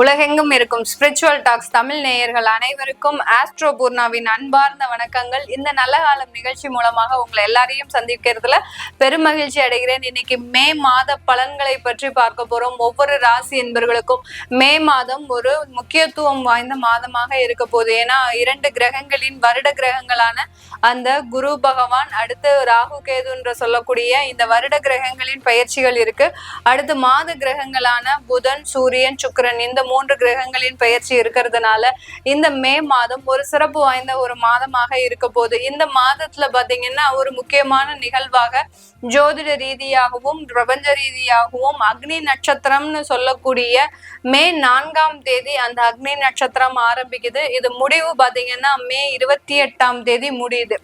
உலகெங்கும் இருக்கும் spiritual tax Tamil நேயர்கள் அனைவருக்கும் ஆஸ்ட்ரோ பூர்ணாவின் அன்பார்ந்த வணக்கங்கள். இந்த நல்ல காலம் நிகழ்ச்சி மூலமாக உங்களை எல்லாரையும் சந்திக்கிறதுல பெருமகிழ்ச்சி அடைகிறேன். இன்னைக்கு மே மாத பலன்களை பற்றி பார்க்க போறோம். ஒவ்வொரு ராசி என்பர்களுக்கும் மே மாதம் ஒரு முக்கியத்துவம் வாய்ந்த மாதமாக இருக்க போகுது. ஏன்னா இரண்டு கிரகங்களின் வருட கிரகங்களான அந்த குரு பகவான் அடுத்து ராகு கேதுன்ற சொல்லக்கூடிய இந்த வருட கிரகங்களின் பயிற்சிகள் இருக்கு. அடுத்து மாத கிரகங்களான புதன் சூரியன் சுக்கிரன் இந்த மூன்று கிரகங்களின் பயிற்சி இருக்கிறதுனால இந்த மே மாதம் ஒரு சிறப்பு வாய்ந்த ஒரு மாதமாக இருக்க போகுது. இந்த மாதத்துல பாத்தீங்கன்னா ஒரு முக்கியமான நிகழ்வாக ஜோதிட ரீதியாகவும் பிரபஞ்ச ரீதியாகவும் அக்னி நட்சத்திரம்னு சொல்லக்கூடிய மே நான்காம் தேதி அந்த அக்னி நட்சத்திரம் ஆரம்பிக்குது. இது முடிவு பாத்தீங்கன்னா மே இருபத்தி எட்டாம் தேதி முடியுது.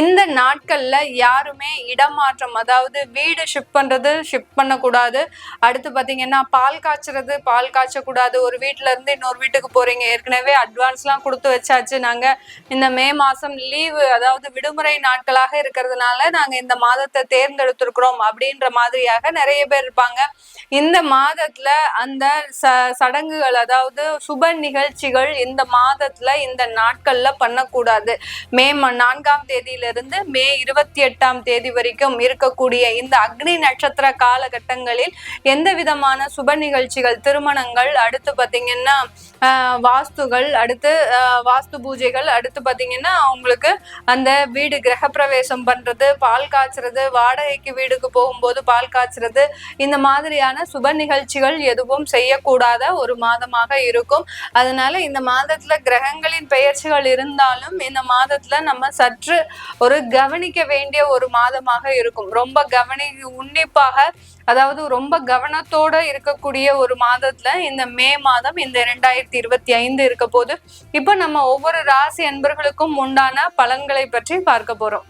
இந்த நாட்கள்ல யாருமே இடமாற்றம் அதாவது வீடு ஷிஃப்ட் பண்றது ஷிஃப்ட் பண்ணக்கூடாது. அடுத்து பாத்தீங்கன்னா பால் காய்ச்சறது பால் காய்ச்சக்கூடாது. ஒரு வீட்டுல இருந்து இன்னொரு வீட்டுக்கு போறீங்க. ஏற்கனவே அட்வான்ஸ்லாம் கொடுத்து வச்சாச்சு. நாங்க இந்த மே மாசம் லீவு அதாவது விடுமுறை நாட்களாக இருக்கிறதுனால நாங்க இந்த மாதத்தை தேர்ந்தெடுத்திருக்கிறோம் அப்படின்ற மாதிரியாக நிறைய பேர் இருப்பாங்க. இந்த மாதத்துல அந்த ச சடங்குகள் அதாவது சுப நிகழ்ச்சிகள் இந்த மாதத்துல இந்த நாட்கள்ல பண்ணக்கூடாது. மே நான்காம் தேதியிலிருந்து மே இருபத்தி எட்டாம் தேதி வரைக்கும் இருக்கக்கூடிய இந்த அக்னி நட்சத்திர காலகட்டங்களில் எந்த விதமான சுப நிகழ்ச்சிகள் திருமணங்கள் அடுத்து பாத்தீங்கன்னா ஆஹ், வாஸ்துகள் அடுத்து வாஸ்து பூஜைகள் அடுத்து பாத்தீங்கன்னா உங்களுக்கு அந்த வீடு கிரகப்பிரவேசம் பண்றது பால் காய்ச்சறது வாடகைக்கு வீடுக்கு போகும்போது பால் காய்ச்சறது இந்த மாதிரியான சுப நிகழ்ச்சிகள் எதுவும் செய்யக்கூடாத ஒரு மாதமாக இருக்கும். அதனால இந்த மாதத்துல கிரகங்களின் பெயர்ச்சிகள் இருந்தாலும் இந்த மாதத்துல நம்ம சற்று ஒரு கவனிக்க வேண்டிய ஒரு மாதமாக இருக்கும். ரொம்ப கவனி உன்னிப்பாக அதாவது ரொம்ப கவனத்தோட இருக்கக்கூடிய ஒரு மாதத்துல இந்த மே மாதம் இந்த இரண்டாயிரத்தி இருபத்தி ஐந்து இருக்க போது இப்ப நம்ம ஒவ்வொரு ராசி அன்பர்களுக்கும் உண்டான பலன்களை பற்றி பார்க்க போறோம்.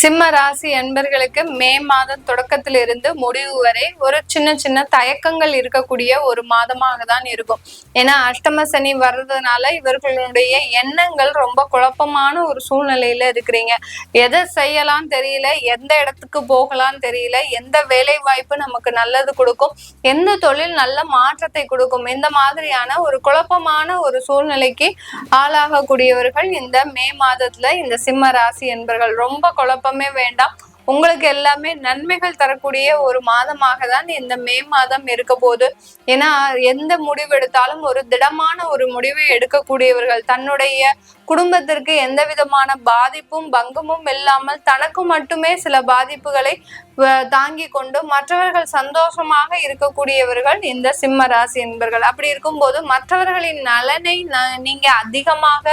சிம்ம ராசி அன்பர்களுக்கு மே மாதம் தொடக்கத்திலிருந்து முடிவு வரை ஒரு சின்ன சின்ன தயக்கங்கள் இருக்கக்கூடிய ஒரு மாதமாக தான் இருக்கும். ஏன்னா அஷ்டம சனி வர்றதுனால இவர்களுடைய எண்ணங்கள் ரொம்ப குழப்பமான ஒரு சூழ்நிலையில இருக்கிறீங்க. எதை செய்யலாம் தெரியல எந்த இடத்துக்கு போகலாம் தெரியல எந்த வேலை வாய்ப்பு நமக்கு நல்லது கொடுக்கும் எந்த தொழில் நல்ல மாற்றத்தை கொடுக்கும் இந்த மாதிரியான ஒரு குழப்பமான ஒரு சூழ்நிலைக்கு ஆளாகக்கூடியவர்கள் இந்த மே மாதத்துல இந்த சிம்ம ராசி என்பர்கள் ரொம்ப குழப்பமே வேண்டாம். உங்களுக்கு எல்லாமே நன்மைகள் தரக்கூடிய ஒரு மாதமாக தான் இந்த மே மாதம் இருக்க போது ஏன்னா எந்த முடிவு எடுத்தாலும் ஒரு திடமான ஒரு முடிவை எடுக்கக்கூடியவர்கள் தன்னுடைய குடும்பத்திற்கு எந்த விதமான பாதிப்பும் பங்கமும் இல்லாமல் தனக்கு மட்டுமே சில பாதிப்புகளை தாங்கி கொண்டு மற்றவர்கள் சந்தோஷமாக இருக்கக்கூடியவர்கள் இந்த சிம்ம ராசி என்பர்கள். அப்படி இருக்கும்போது மற்றவர்களின் நலனை ந- நீங்க அதிகமாக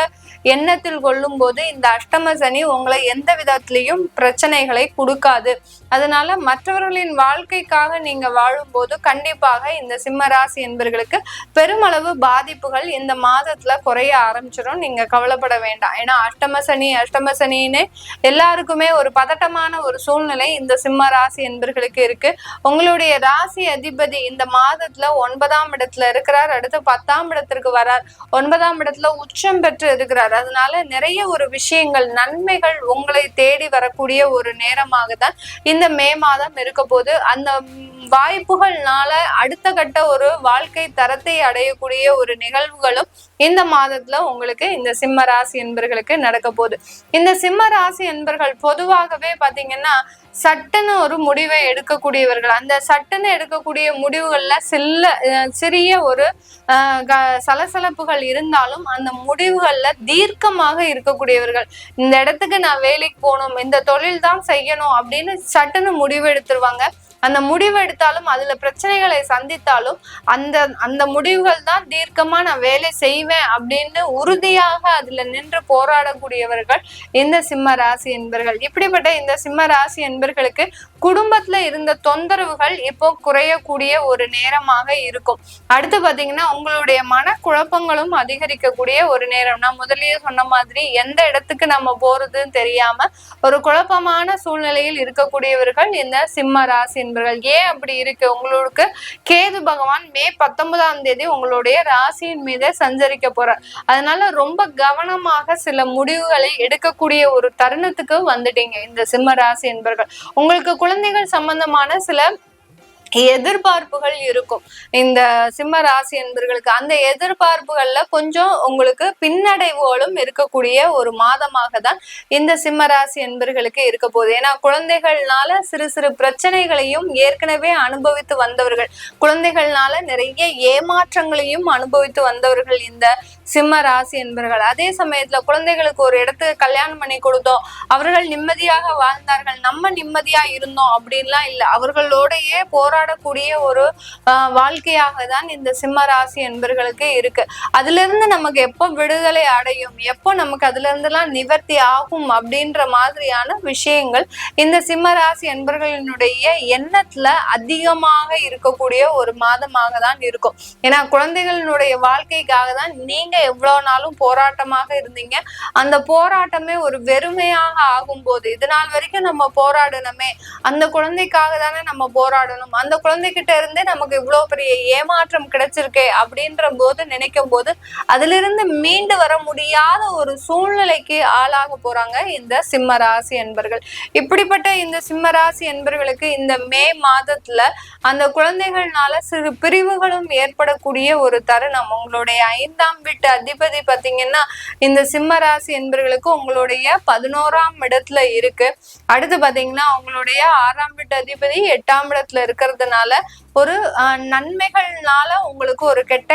எண்ணத்தில் கொள்ளும் போது இந்த அஷ்டம சனி உங்களை எந்த விதத்திலையும் பிரச்சனைகளை கொடுக்காது. அதனால மற்றவர்களின் வாழ்க்கைக்காக நீங்க வாழும்போது கண்டிப்பாக இந்த சிம்ம ராசி என்பர்களுக்கு பெருமளவு பாதிப்புகள் இந்த மாதத்துல குறைய ஆரம்பிச்சிடும். நீங்க கவலைப்பட வேண்டாம். ஏன்னா அஷ்டம சனி அஷ்டம சனின்னு எல்லாருக்குமே ஒரு பதட்டமான ஒரு சூழ்நிலை இந்த சிம்ம ராசி என்பர்களுக்கு இருக்கு. உங்களுடைய ராசி அதிபதி இந்த மாதத்துல ஒன்பதாம் இடத்துல இருக்கிறார். அடுத்து பத்தாம் இடத்திற்கு வரார். ஒன்பதாம் இடத்துல உச்சம் பெற்று இருக்கிறார். அதனால நிறைய ஒரு விஷயங்கள் நன்மைகள் உங்களை தேடி வரக்கூடிய ஒரு நேரமாக தான் இந்த மே மாதம் இருக்க போது அந்த வாய்ப்புகள்னால அடுத்த கட்ட ஒரு வாழ்க்கை தரத்தை அடையக்கூடிய ஒரு நிகழ்வுகளும் இந்த மாதத்துல உங்களுக்கு இந்த சிம்ம ராசி என்பர்களுக்கு நடக்க போகுது. இந்த சிம்ம ராசி என்பர்கள் பொதுவாகவே பாத்தீங்கன்னா சட்டுன்னு ஒரு முடிவை எடுக்கக்கூடியவர்கள். அந்த சட்டுன்னு எடுக்கக்கூடிய முடிவுகள்ல சில்ல சிறிய ஒரு க- சலசலப்புகள் இருந்தாலும் அந்த முடிவுகள்ல தீர்க்கமாக இருக்கக்கூடியவர்கள். இந்த இடத்துக்கு நான் வேலைக்கு போகணும் இந்த தொழில் தான் செய்யணும் அப்படின்னு சட்டுன்னு முடிவு எடுத்துருவாங்க. அந்த முடிவு எடுத்தாலும் அதுல பிரச்சனைகளை சந்தித்தாலும் அந்த அந்த முடிவுகள் தான் தீர்க்கமா நான் வேலை செய்வேன் அப்படின்னு உறுதியாக அதுல நின்று போராடக்கூடியவர்கள் இந்த சிம்ம ராசி என்பர்கள். இப்படிப்பட்ட இந்த சிம்ம ராசி என்பர்களுக்கு குடும்பத்துல இருந்த தொந்தரவுகள் இப்போ குறையக்கூடிய ஒரு நேரமாக இருக்கும். அடுத்து பாத்தீங்கன்னா உங்களுடைய மன குழப்பங்களும் அதிகரிக்கக்கூடிய ஒரு நேரம். நான் முதலியே சொன்ன மாதிரி எந்த இடத்துக்கு நம்ம போறதுன்னு தெரியாம ஒரு குழப்பமான சூழ்நிலையில் இருக்கக்கூடியவர்கள் இந்த சிம்ம ராசி என்பர்கள். ஏன் அப்படி இருக்கு? உங்களுக்கு கேது பகவான் மே பத்தொன்பதாம் தேதி உங்களுடைய ராசியின் மீது சஞ்சரிக்க போறார். அதனால ரொம்ப கவனமாக சில முடிவுகளை எடுக்கக்கூடிய ஒரு தருணத்துக்கு வந்துட்டீங்க இந்த சிம்ம ராசி என்பர்கள். உங்களுக்கு குழந்தைகள் சம்பந்தமான சில எதிர்பார்ப்புகள் இருக்கும். இந்த சிம்ம ராசி என்பர்களுக்கு அந்த எதிர்பார்ப்புகள்ல கொஞ்சம் உங்களுக்கு பின்னடைவுகளும் இருக்கக்கூடிய ஒரு மாதமாக தான் இந்த சிம்ம ராசி என்பர்களுக்கு இருக்க போகுது. ஏன்னா குழந்தைகள்னால சிறு சிறு பிரச்சனைகளையும் ஏற்கனவே அனுபவித்து வந்தவர்கள் குழந்தைகள்னால நிறைய ஏமாற்றங்களையும் அனுபவித்து வந்தவர்கள் இந்த சிம்ம ராசி என்பர்கள். அதே சமயத்துல குழந்தைகளுக்கு ஒரு இடத்துக்கு கல்யாணம் பண்ணி கொடுத்தோம் அவர்கள் நிம்மதியாக வாழ்ந்தார்கள் நம்ம நிம்மதியா இருந்தோம் அப்படின்லாம் இல்லை. அவர்களோடையே போராடக்கூடிய ஒரு வாழ்க்கையாக தான் இந்த சிம்ம ராசி என்பர்களுக்கு இருக்கு. அதுல இருந்து நமக்கு எப்போ விடுதலை அடையும் எப்போ நமக்கு அதுல இருந்தெல்லாம் நிவர்த்தி ஆகும் அப்படின்ற மாதிரியான விஷயங்கள் இந்த சிம்ம ராசி என்பர்களினுடைய எண்ணத்துல அதிகமாக இருக்கக்கூடிய ஒரு மாதமாக தான் இருக்கும். ஏன்னா குழந்தைகளினுடைய வாழ்க்கைக்காக தான் நீங்க எவ்வளவு நாளும் போராட்டமாக இருந்தீங்க. அந்த போராட்டமே ஒரு வெறுமையாக ஆகும்போது இது நாள் வரைக்கும் நம்ம போராடணுமே. அந்த குழந்தைக்காக தானே நம்ம போராடணும். அந்த குழந்தைகிட்ட இருந்தே நமக்கு இவ்வளவு பெரிய ஏமாற்றம் கிடைச்சிருக்கே அப்படின்ற போது நினைக்கும் போது அதிலிருந்து மீண்டு வர முடியாத ஒரு சூழ்நிலைக்கு ஆளாக போறாங்க இந்த சிம்ம ராசி என்பர்கள். இப்படிப்பட்ட இந்த சிம்ம ராசி என்பர்களுக்கு இந்த மே மாதத்துல அந்த குழந்தைகள்னால சிறு பிரிவுகளும் ஏற்படக்கூடிய ஒரு தருணம். உங்களுடைய ஐந்தாம் வீட்டு அதிபதி பாத்தீங்கன்னா இந்த சிம்ம ராசி என்பர்களுக்கு உங்களுடைய பதினோராம் இடத்துல இருக்கு. அடுத்து பாத்தீங்கன்னா உங்களுடைய ஆறாம் வீட்டு அதிபதி எட்டாம் இடத்துல இருக்கிறது. இருக்கிறதுனால ஒரு நன்மைகள்னால உங்களுக்கு ஒரு கெட்ட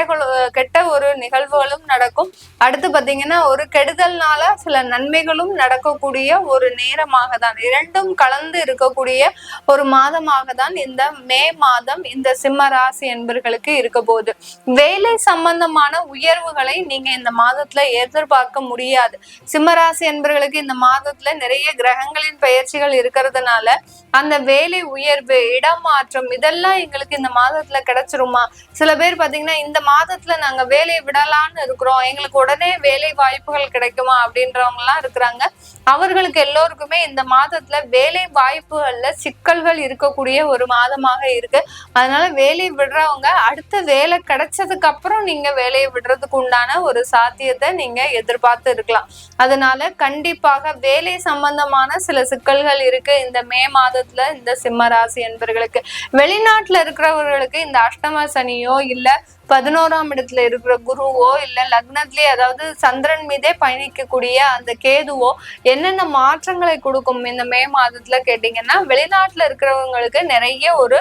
கெட்ட ஒரு நிகழ்வுகளும் நடக்கும். அடுத்து பாத்தீங்கன்னா ஒரு கெடுதல்னால சில நன்மைகளும் நடக்கக்கூடிய ஒரு நேரமாக தான் இரண்டும் கலந்து இருக்கக்கூடிய ஒரு மாதமாக தான் இந்த மே மாதம் இந்த சிம்ம ராசி என்பர்களுக்கு இருக்க போகுது. வேலை சம்பந்தமான உயர்வுகளை நீங்க இந்த மாதத்துல எதிர்பார்க்க முடியாது. சிம்ம ராசி என்பர்களுக்கு இந்த மாதத்துல நிறைய கிரகங்களின் பயிற்சிகள் இருக்கிறதுனால அந்த வேலை உயர்வு இடமாற்றம் இதெல்லாம் எங்களுக்கு இந்த மாதத்துல கிடைச்சிருமா? சில பேர் பாத்தீங்கன்னா இந்த மாதத்துல நாங்க வேலையை விடலான்னு இருக்கிறோம். எங்களுக்கு உடனே வேலை வாய்ப்புகள் கிடைக்குமா அப்படின்றவங்க எல்லாம் இருக்கிறாங்க. அவர்களுக்கு எல்லோருக்குமே இந்த மாதத்துல வேலை வாய்ப்புகள்ல சிக்கல்கள் இருக்கக்கூடிய ஒரு மாதமாக இருக்கு. அதனால வேலை விடுறவங்க அடுத்த வேலை கிடைச்சதுக்கு அப்புறம் நீங்க வேலையை விடுறதுக்கு உண்டான ஒரு சாத்தியத்தை நீங்க எதிர்பார்த்து இருக்கலாம். அதனால கண்டிப்பாக வேலை சம்பந்தமான சில சிக்கல்கள் இருக்கு. இந்த மே மாதத்துல இந்த சிம்ம ராசி என்பர்களுக்கு. வெளிநாட்டுல இருக்கிறவர்களுக்கு இந்த அஷ்டம சனியோ இல்ல பதினோராம் இடத்துல இருக்கிற குருவோ இல்ல லக்னத்திலே அதாவது சந்திரன் மீதே பயணிக்கக்கூடிய அந்த கேதுவோ என்னென்ன மாற்றங்களை கொடுக்கும் இந்த மே மாதத்துல கேட்டீங்கன்னா வெளிநாட்டுல இருக்கிறவங்களுக்கு நிறைய ஒரு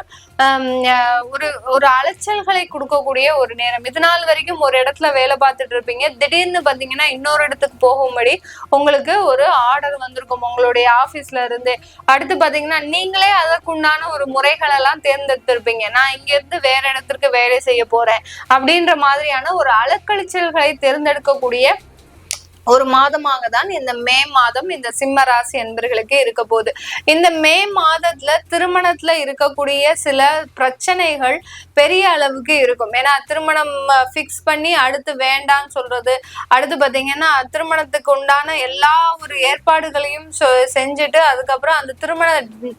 ஒரு ஒரு அலைச்சல்களை கொடுக்கக்கூடிய ஒரு நேரம். இது நாள் வரைக்கும் ஒரு இடத்துல வேலை பார்த்துட்டு இருப்பீங்க. திடீர்னு பாத்தீங்கன்னா இன்னொரு இடத்துக்கு போகும்படி உங்களுக்கு ஒரு ஆர்டர் வந்திருக்கும். உங்களுடைய ஆபீஸ்ல இருந்து. அடுத்து பாத்தீங்கன்னா நீங்களே அதற்குண்டான ஒரு முறைகள் எல்லாம் தேர்ந்தெடுத்திருப்பீங்க. நான் இங்க இருந்து வேற இடத்திற்கு வேலை செய்ய போறேன். அப்படின்ற மாதிரியான ஒரு அலக்கழிச்சல்களை தேர்ந்தெடுக்கக்கூடிய ஒரு மாதமாக தான் இந்த மே மாதம் இந்த சிம்ம ராசி என்பர்களுக்கு இருக்க போகுது. இந்த மே மாதத்துல திருமணத்துல இருக்கக்கூடிய சில பிரச்சனைகள் பெரிய அளவுக்கு இருக்கும். ஏன்னா திருமணம் ஃபிக்ஸ் பண்ணி அடுத்து வேண்டாம்னு சொல்றது. அடுத்து பாத்தீங்கன்னா திருமணத்துக்கு உண்டான எல்லா ஒரு ஏற்பாடுகளையும் செஞ்சுட்டு அதுக்கப்புறம் அந்த திருமண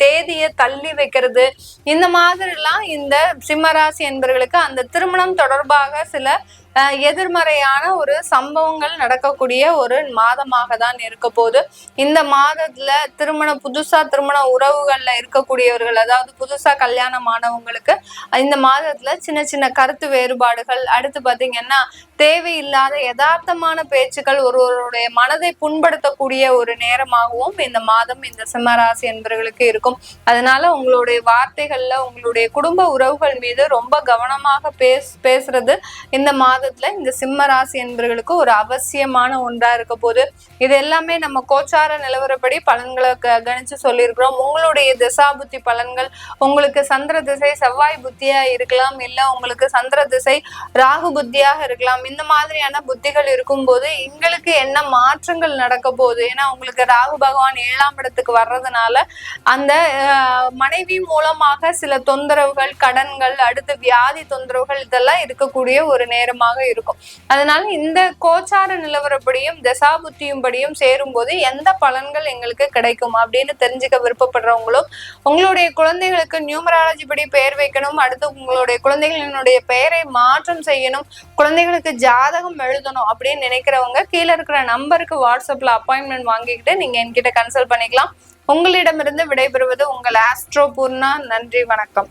தேதியை தள்ளி வைக்கிறது. இந்த மாதிரிலாம் இந்த சிம்மராசி என்பவர்களுக்கு அந்த திருமணம் தொடர்பாக சில எதிர்மறையான ஒரு சம்பவங்கள் நடக்கக்கூடிய ஒரு மாதமாக தான் இருக்க போகுது. இந்த மாதத்துல திருமண புதுசா திருமண உறவுகள்ல இருக்கக்கூடியவர்கள் அதாவது புதுசா கல்யாணமானவங்களுக்கு இந்த மாதத்துல சின்ன சின்ன கருத்து வேறுபாடுகள் அடுத்து பாத்தீங்கன்னா தேவையில்லாத யதார்த்தமான பேச்சுக்கள் ஒருவருடைய மனதை புண்படுத்தக்கூடிய ஒரு நேரமாகவும் இந்த மாதம் இந்த சிம்மராசி என்பவர்களுக்கு இருக்கும். அதனால உங்களுடைய வார்த்தைகள்ல உங்களுடைய குடும்ப உறவுகள் மீது ரொம்ப கவனமாக பேஸ் பேசுறது இந்த மாதத்துல இந்த சிம்ம ராசி என்பவர்களுக்கு ஒரு அவசியமான ஒன்றா இருக்க போது இது எல்லாமே நம்ம கோச்சார நிலவரப்படி பலன்களை கணிச்சு சொல்லியிருக்கிறோம். உங்களுடைய திசா புத்தி பலன்கள் உங்களுக்கு சந்திர திசை செவ்வாய் புத்தியா இருக்கலாம் இல்ல உங்களுக்கு சந்திர திசை ராகு புத்தியாக இருக்கலாம். இந்த மாதிரியான புத்திகள் இருக்கும் போது எங்களுக்கு என்ன மாற்றங்கள் நடக்க போகுது? ஏன்னா உங்களுக்கு ராகு பகவான் ஏழாம் இடத்துக்கு வர்றதுனால அந்த மனைவி மூலமாக சில தொந்தரவுகள் கடன்கள் அடுத்து வியாதி தொந்தரவுகள் இதெல்லாம் இருக்கக்கூடிய ஒரு நேரமாக அதிகமாக இருக்கும். அதனால இந்த கோச்சார நிலவரப்படியும் தசாபுத்தியும் படியும் சேரும்போது எந்த பலன்கள் எங்களுக்கு கிடைக்கும் அப்படின்னு தெரிஞ்சுக்க விருப்பப்படுறவங்களும் உங்களுடைய குழந்தைகளுக்கு நியூமராலஜி படி பெயர் வைக்கணும் அடுத்து உங்களுடைய குழந்தைகளினுடைய பெயரை மாற்றம் செய்யணும் குழந்தைகளுக்கு ஜாதகம் எழுதணும் அப்படின்னு நினைக்கிறவங்க கீழே இருக்கிற நம்பருக்கு வாட்ஸ்அப்ல அப்பாயின்மெண்ட் வாங்கிக்கிட்டு நீங்க என்கிட்ட கன்சல்ட் பண்ணிக்கலாம். உங்களிடமிருந்து விடைபெறுவது உங்கள் ஆஸ்ட்ரோ பூர்ணா. நன்றி வணக்கம்.